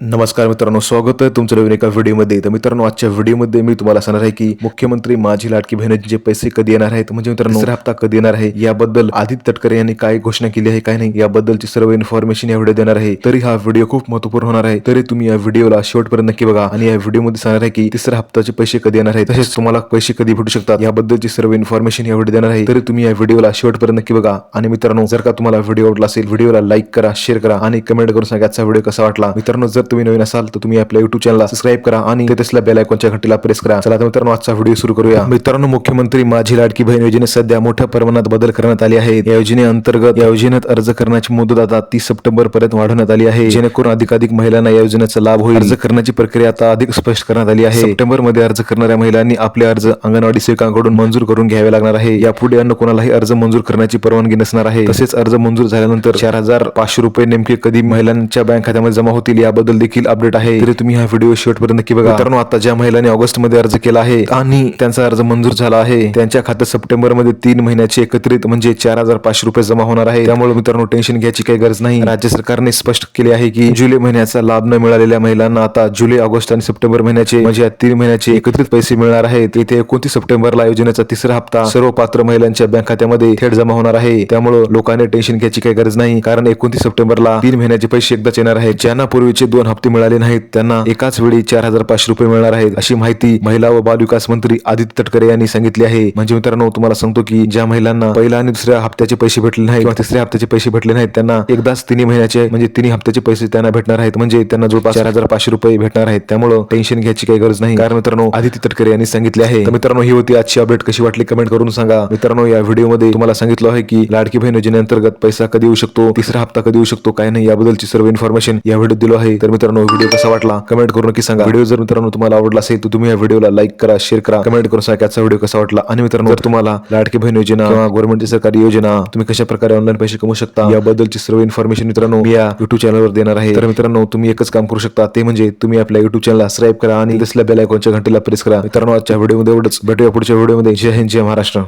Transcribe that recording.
नमस्कार मित्रांनो स्वागत आहे तुमचं नवीन एका व्हिडिओमध्ये. तर मित्रांनो आजच्या व्हिडिओमध्ये मी तुम्हाला सांगणार आहे की मुख्यमंत्री माझी लाडकी बहिणीचे पैसे कधी येणार आहेत म्हणजे मित्रांनो हप्ता कधी येणार आहे याबद्दल आदित्य तटकरे यांनी काय घोषणा केली आहे काय नाही याबद्दलची सर्व इन्फॉर्मेशन या व्हिडिओ देणार आहे. तरी हा व्हिडिओ खूप महत्त्वपूर्ण होणार आहे. तरी तुम्ही या व्हिडिओला शेवटपर्यंत नक्की बघा आणि या व्हिडिओमध्ये सांगणार आहे की तिसऱ्या हप्त्याचे पैसे कधी येणार आहे तसेच तुम्हाला पैसे कधी भेटू शकतात याबद्दलची सर्व इन्फॉर्मेशन या व्हिडिओ देणार आहे. तरी तुम्ही या व्हिडिओला शेवटपर्यंत नक्की बघा आणि मित्रांनो जर का तुम्हाला व्हिडिओ आवडला असेल व्हिडिओला लाईक करा शेअर करा आणि कमेंट करून सांगा आजचा व्हिडिओ कसा वाटला. मित्रांनो जर तुम्ही नवीन असाल तर तुम्ही आपल्या युट्यूब चॅनलला सबस्क्राईब करा आणि तिथेसला बेल आयकॉनच्या प्रेस करा. चला तर मित्रांनो आजचा व्हिडिओ सुरू करूया. मित्रांनो मुख्यमंत्री माझी लाडकी बहीण योजनेत सध्या मोठ्या प्रमाणात बदल करण्यात आले आहेत. या योजनेअंतर्गत या योजनेत अर्ज करण्याची मुदत आता तीस सप्टेंबर पर्यंत वाढवण्यात आली आहे. जेणेकरून अधिकाधिक महिलांना या योजनेचा लाभ होईल. अर्ज करण्याची प्रक्रिया आता अधिक स्पष्ट करण्यात आली आहे. सप्टेंबरमध्ये अर्ज करणाऱ्या महिलांनी आपले अर्ज अंगणवाडी सेवकांकडून मंजूर करून घ्यावे लागणार आहे. यापुढे अन्य कोणालाही अर्ज मंजूर करण्याची परवानगी नसणार आहे. तसेच अर्ज मंजूर झाल्यानंतर चार हजार पाचशे रुपये नेमके कधी महिलांच्या बँक खात्यामध्ये जमा होतील याबद्दल देखील अपडेट आहे. तरी तुम्ही हा व्हिडिओ शेवटपर्यंत नक्की बघा. मित्रांनो आता ज्या महिलांनी ऑगस्टमध्ये अर्ज केला आहे आणि त्यांचा अर्ज मंजूर झाला आहे. त्यांच्या खात्यात सप्टेंबरमध्ये तीन महिन्याचे एकत्रित म्हणजे चार हजार पाचशे रुपये जमा होणार आहे. त्यामुळे मित्रांनो टेन्शन घ्यायची काही गरज नाही. राज्य सरकारने स्पष्ट केले आहे की जुलै महिन्याचा लाभ न मिळालेल्या महिलांना आता जुलै ऑगस्ट आणि सप्टेंबर महिन्याचे म्हणजे या तीन महिन्याचे एकत्रित पैसे मिळणार आहेत. येथे एकोणतीस सप्टेंबरला योजनेचा तिसरा हप्ता सर्व पात्र महिलांच्या बँक खात्यामध्ये थेट जमा होणार आहे. त्यामुळे लोकांनी टेन्शन घ्यायची काही गरज नाही. कारण एकोणतीस सप्टेंबरला तीन महिन्याचे पैसे एकदाच येणार आहेत. ज्यांना पूर्वीचे दोन हप्ते मिळाले नाहीत. त्यांना एकाच वेळी चार हजार पाचशे रुपये मिळणार आहेत अशी माहिती महिला व बाल विकास मंत्री आदित्य तटकरे यांनी सांगितली आहे. म्हणजे मित्रांनो तुम्हाला सांगतो की ज्या महिलांना पहिल्या आणि दुसऱ्या हप्त्याचे पैसे भेटले नाहीत किंवा तिसऱ्या हप्त्याचे पैसे भेटले नाहीत त्यांना एकदाच तिन्ही महिन्याचे म्हणजे तिन्ही हप्त्याचे पैसे त्यांना भेटणार आहेत. म्हणजे त्यांना जवळपास चार हजार पाचशे रुपये भेटणार आहेत. त्यामुळे टेन्शन घ्यायची काही गरज नाही. कारण मित्रांनो आदित्य तटकरे यांनी सांगितले आहे. मित्रांनो ही होती आजची अपडेट. कशी वाटली कमेंट करून सांगा. मित्रांनो या व्हिडिओमध्ये तुम्हाला सांगितलं आहे की लाडकी बहीण योजनेअंतर्गत पैसा कधी येऊ शकतो? तिसरा हप्ता कधी येऊ शकतो? काय नाही? याबद्दलची सर्व इन्फॉर्मेशन या व्हिडिओ दिलो आहे. तर मित्रांनो व्हिडिओ कसा वाटला? कमेंट करून नक्की सांगा. व्हिडिओ जर मित्रांनो तुम्हाला आवडला असेल तर तुम्ही या व्हिडिओला लाईक करा शेअर करा कमेंट करून सांगा आजचा व्हिडिओ कसा वाटला. आणि मित्रांनो जर तुम्हाला लाडकी बहीण योजना किंवा गव्हर्नमेंटची सरकारी योजना तुम्ही कशा प्रकारे ऑनलाईन पैसे कमवू शकता याबद्दलची सर्व इन्फॉर्मेशन मित्रांनो मी या युट्यूब चॅनलवर देणार आहे. तर मित्रांनो तुम्ही एकच काम करू शकता ते म्हणजे तुम्ही आपल्या युट्यूब चॅनलला सबस्क्राईब करा आणि दिसल्या बेल आयकॉनच्या घंटीला प्रेस करा. मित्रांनो आजच्या व्हिडिओमध्ये एवढंच. भेटूया पुढच्या व्हिडिओमध्ये. जय हिंद जय महाराष्ट्र.